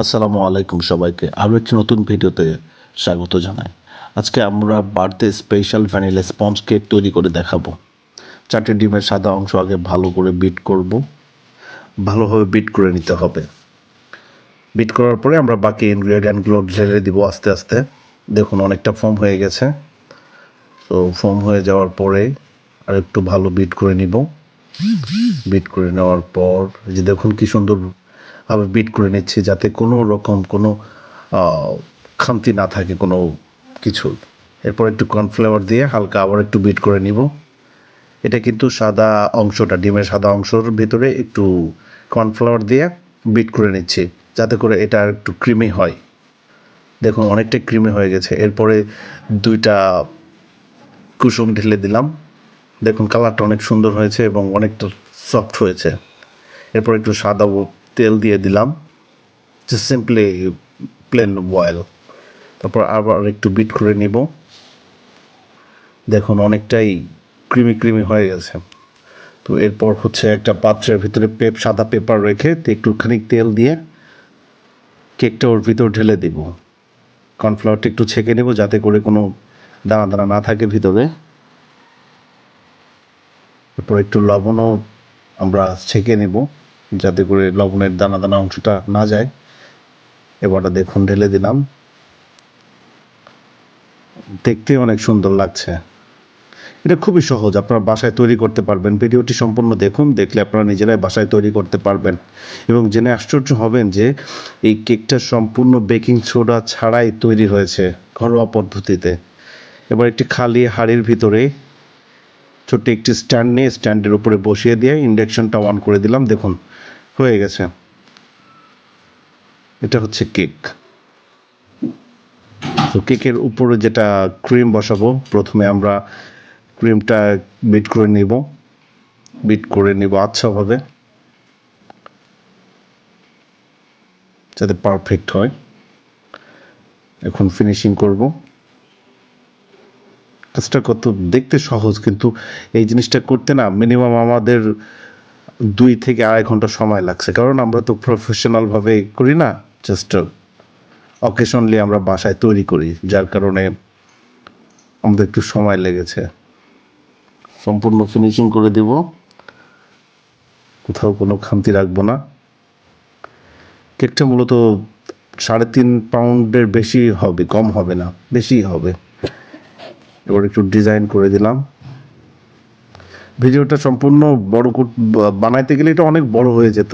আসসালামু আলাইকুম সবাইকে। আরও একটি নতুন ভিডিওতে স্বাগত জানাই। আজকে আমরা birthday special vanilla sponge cake তৈরি করে দেখাবো। চারটে ডিমের সাদা অংশ আগে ভালো করে বিট করব। ভালোভাবে বিট করে নিতে হবে। বিট করার পরে আমরা বাকি ইনগ্রেডিয়েন্টগুলো ঢেলে দিব আস্তে আস্তে। দেখুন, অনেকটা ফর্ম হয়ে গেছে। তো ফর্ম হয়ে যাওয়ার পরে আর একটু ভালো বিট করে নিব। বিট করে নেওয়ার পর যে দেখুন কি সুন্দর ভাবে বিট করে নিচ্ছি যাতে কোনো রকম কোনো খামতি না থাকে কোনো কিছু। এরপর একটু কর্নফ্লাওয়ার দিয়ে হালকা আবার একটু বিট করে নিব। এটা কিন্তু সাদা অংশটা, ডিমের সাদা অংশের ভিতরে একটু কর্নফ্লাওয়ার দিয়ে বিট করে নিচ্ছি, যাতে করে এটা একটু ক্রিমি হয়। দেখুন, অনেকটা ক্রিমি হয়ে গেছে। এরপরে দুইটা কুসুম ঢেলে দিলাম। দেখুন কালারটা অনেক সুন্দর হয়েছে এবং অনেকটা সফট হয়েছে। এরপর একটু সাদা তেল দিয়ে দিলাম জাস্ট সিম্পলি প্লেন বয়েল তারপর আবার একটু বিট করে নিব। দেখুন, অনেকটাই ক্রিমি ক্রিমি হয়ে গেছে। তো এরপর হচ্ছে একটা পাত্রের ভিতরে পেপ সাদা পেপার রেখে একটুখানি তেল দিয়ে কেকটা ওর ভিতর ঢেলে দিব। কর্নফ্লাওয়ারটা একটু ছেঁকে নেব যাতে করে কোনো দানা দানা না থাকে ভিতরে। এরপর একটু লবণও আমরা ছেঁকে নেব। যাতে করে লবণের দানা দানা অংশটা না যায়। এবারটা দেখুন ঢেলে দিলাম। দেখতে অনেক সুন্দর লাগছে। এটা খুবই সহজ, আপনারা বাসায় তৈরি করতে পারবেন। ভিডিওটি সম্পূর্ণ দেখুন, দেখলে আপনারা নিজেরাই বাসায় তৈরি করতে পারবেন। এবং জেনে আশ্চর্য হবেন যে এই কেকটা সম্পূর্ণ বেকিং সোডা ছাড়াই তৈরি হয়েছে ঘরোয়া পদ্ধতিতে। এবার একটি খালি হাঁড়ির ভিতরে ছোট্ট একটি স্ট্যান্ড নিয়ে স্ট্যান্ডের উপরে বসিয়ে দিয়ে ইন্ডাকশনটা অন করে দিলাম। দেখুন হয়ে গেছে। এটা হচ্ছে কেক। তো কেকের উপরে যেটা ক্রিম বসাবো, প্রথমে আমরা ক্রিমটা বিট করে নিব। বিট করে নিব আচ্ছাভাবে। যাতে পারফেক্ট হয়। এখন ফিনিশিং করব। কাজটা কত দেখতে সহজ, কিন্তু এই জিনিসটা করতে না মিনিমাম আমাদের দুই থেকে আড়াই ঘণ্টা সময় লাগছে। কারণ আমরা তো প্রফেশনাল ভাবে করি না জাস্ট অকেশনলি আমরা বাসায় তৈরি করি যার কারণে আমাদের একটু সময় লেগেছে। সম্পূর্ণ ফিনিশিং করে দিব। কোথাও কোনো খামতি রাখব না। কেকটা মূলত সাড়ে তিন পাউন্ডের বেশি হবে কম হবে না বেশি হবে। এবার একটু ডিজাইন করে দিলাম। ভিডিওটা সম্পূর্ণ বড় বানাইতে গেলে এটা অনেক বড় হয়ে যেত।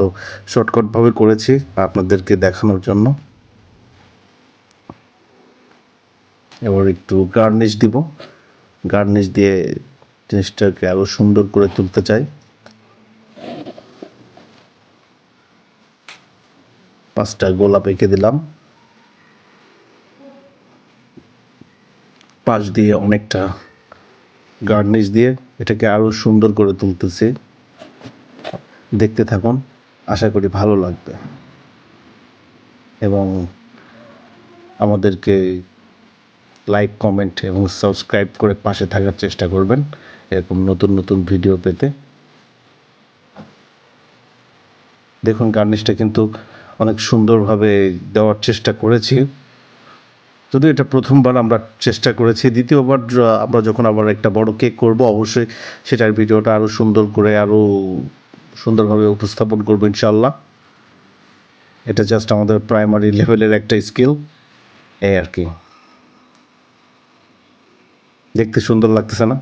শর্টকাট ভাবে করেছি আপনাদেরকে দেখানোর জন্য। এবার একটু গার্নিশ দিব। গার্নিশ দিয়ে জিনিসটাকে আরও সুন্দর করে তুলতে চাই। পাঁচটা গোলাপ এঁকে দিলাম। পাশ দিয়ে অনেকটা গার্নিশ দিয়ে এটাকে আরও সুন্দর করে তুলতেছি। দেখতে থাকুন, আশা করি ভালো লাগবে। এবং আমাদেরকে লাইক কমেন্ট এবং সাবস্ক্রাইব করে পাশে থাকার চেষ্টা করবেন। এরকম নতুন নতুন ভিডিও পেতে। দেখুন গার্নিশটা কিন্তু অনেক সুন্দরভাবে দেওয়ার চেষ্টা করেছি। যদি এটা প্রথমবার আমরা চেষ্টা করেছি, দ্বিতীয়বার আমরা যখন আবার একটা বড় কেক করব, অবশ্যই সেটার ভিডিওটা আরও সুন্দর করে আরও সুন্দরভাবে উপস্থাপন করব ইনশাল্লাহ এটা জাস্ট আমাদের প্রাইমারি লেভেলের একটা স্কিল এই আর কি। দেখতে সুন্দর লাগতেছে না?